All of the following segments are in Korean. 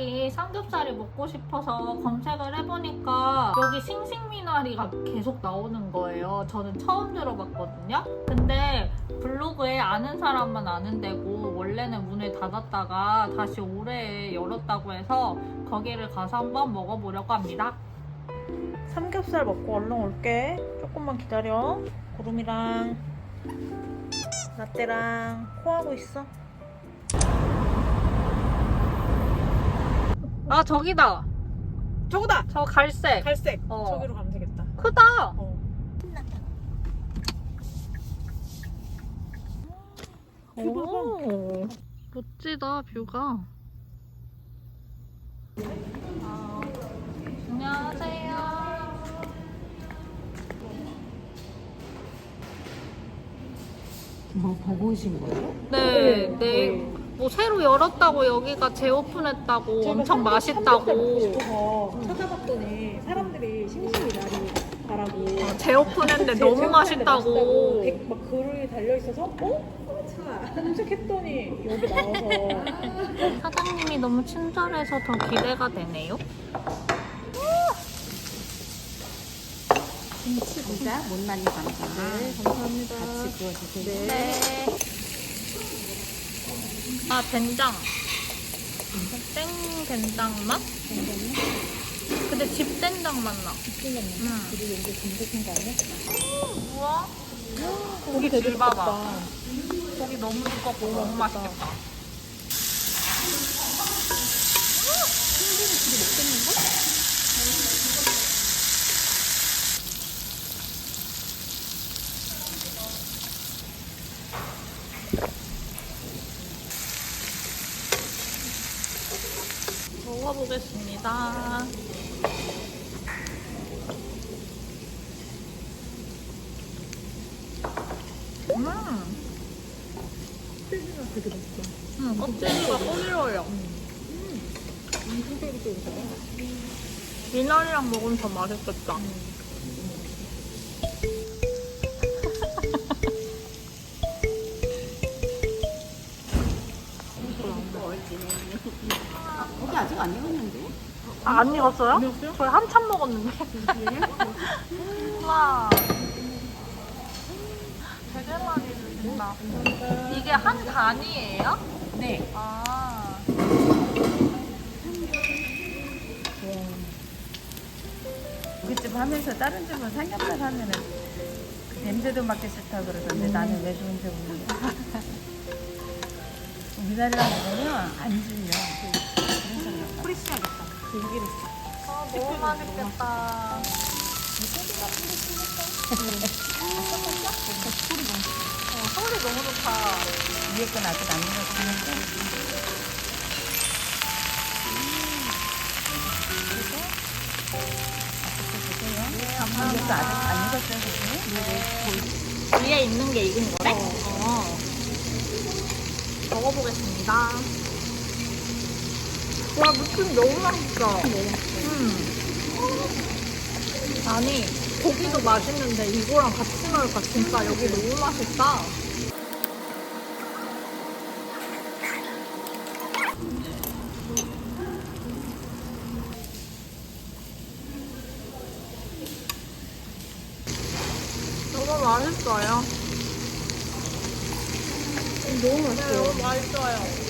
갑자기 삼겹살이 먹고 싶어서 검색을 해보니까 여기 싱싱미나리가 계속 나오는 거예요. 저는 처음 들어봤거든요. 근데 블로그에 아는 사람만 아는 데고 원래는 문을 닫았다가 다시 올해 열었다고 해서 거기를 가서 한번 먹어보려고 합니다. 삼겹살 먹고 얼른 올게. 조금만 기다려. 구름이랑 라떼랑 코하고 있어. 아 저기다. 저거다. 저 갈색. 갈색. 어. 저기로 가면 되겠다. 크다. 어. 오, 멋지다 뷰가. 아, 안녕하세요. 뭐 보고 오신 거예요? 네. 네. 뭐 새로 열었다고 여기가 재오픈했다고 제가 엄청 삼겹살 먹고 맛있다고. 싶어서 찾아봤더니 사람들이 싱싱미나리 가라고. 아, 재오픈했는데 제- 너무 맛있다고. 백- 막 글이 달려 있어서 어? 차. 검색했더니 여기 나와서 사장님이 너무 친절해서 더 기대가 되네요. 김치고자 못난이 감자를 감사합니다. 같이 구워주세요. 네. 아 된장. 생 된장 맛? 근데 집 된장 맛 나. 응. 그리고 여기 검색한 거 아니야? 우와. 고기 되게 줄 봐봐. 두껍다. 고기 너무 두껍고 너무 맛있겠다. 먹어보겠습니다. 음. 껍질이랑 되게 맛있어. 응, 껍질이가 부드러워요. 엄청 쫄깃쫄깃하다. 미나리랑 먹으면 더 맛있겠다. 거 안 익었는데? 아, 안 익었어요? 저희 한참 먹었는데. 와. 되게 많이 드신다. 이게 한 단이에요? 네. 아. 우리 집 하면서 다른 집은 삼겹살 하면은 그 냄새도 맡기 싫다 그러던데 나는 왜 좋은지 모르겠어. 미나리랑 먹으면 안 질려. 프리시하겠다. 고기를 아, 너무 맛있겠다. 어, 소리 너무 좋다. 위에 건 아직 안 익었는데. 네, 이것도 아직 안 익었어요, 그지? 위에 있는 게 익은 거래? 어. 먹어보겠습니다. 와, 무침 너무 맛있어. 음. 아니, 고기도 맛있는데 이거랑 같이 먹으니까 진짜 여기 너무 맛있다. 너무 맛있어요. 너무 맛있어요. 너무 맛있어요.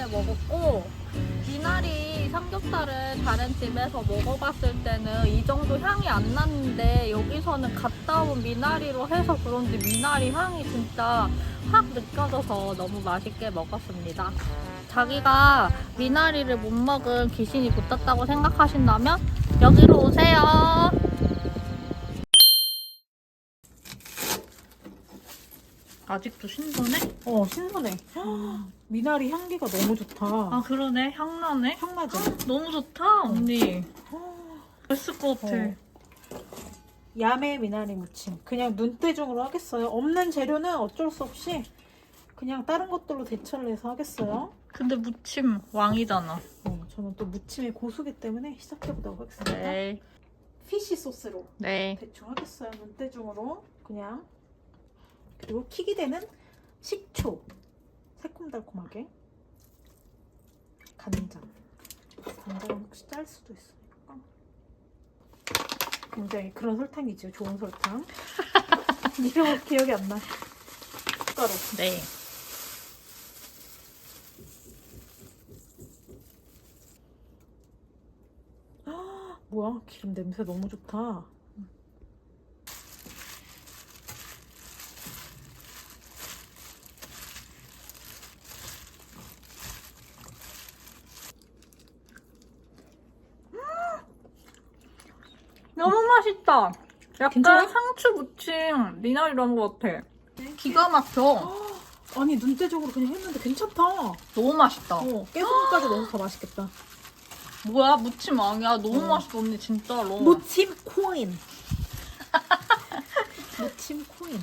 맛있게 먹었고 미나리 삼겹살을 다른 집에서 먹어봤을 때는 이 정도 향이 안 났는데 여기서는 갔다 온 미나리로 해서 그런지 미나리 향이 진짜 확 느껴져서 너무 맛있게 먹었습니다. 자기가 미나리를 못 먹은 귀신이 붙었다고 생각하신다면 여기로 오세요. 아직도 신선해? 어 신선해. 미나리 향기가 너무 좋다. 아 그러네 향나네. 향나죠? 너무 좋다 언니. 어. 맛있을 것 같아. 어. 야매 미나리 무침. 그냥 눈대중으로 하겠어요. 없는 재료는 어쩔 수 없이 그냥 다른 것들로 대처를 해서 하겠어요. 근데 무침 왕이잖아. 어, 저는 또 무침의 고수기 때문에 시작해보도록 하겠습니다. 네. 피시 소스로 네. 대충 하겠어요. 눈대중으로 그냥 그리고 킥이 되는 식초 새콤달콤하게 간장 간장은 혹시 짤 수도 있으니까 굉장히 그런 설탕이죠. 좋은 설탕 이름 기억이 안 나. 숟가루 네. 뭐야 기름 냄새 너무 좋다. 너무 맛있다. 약간 괜찮아? 상추 무침 미나리로 한것 같아. 기가 막혀. 아니 눈대중으로 그냥 했는데 괜찮다. 너무 맛있다. 어, 깨소금까지 넣어서 더 맛있겠다. 뭐야 무침 왕이야. 너무 어. 맛있어 언니 진짜로. 무침 코인. 무침 코인.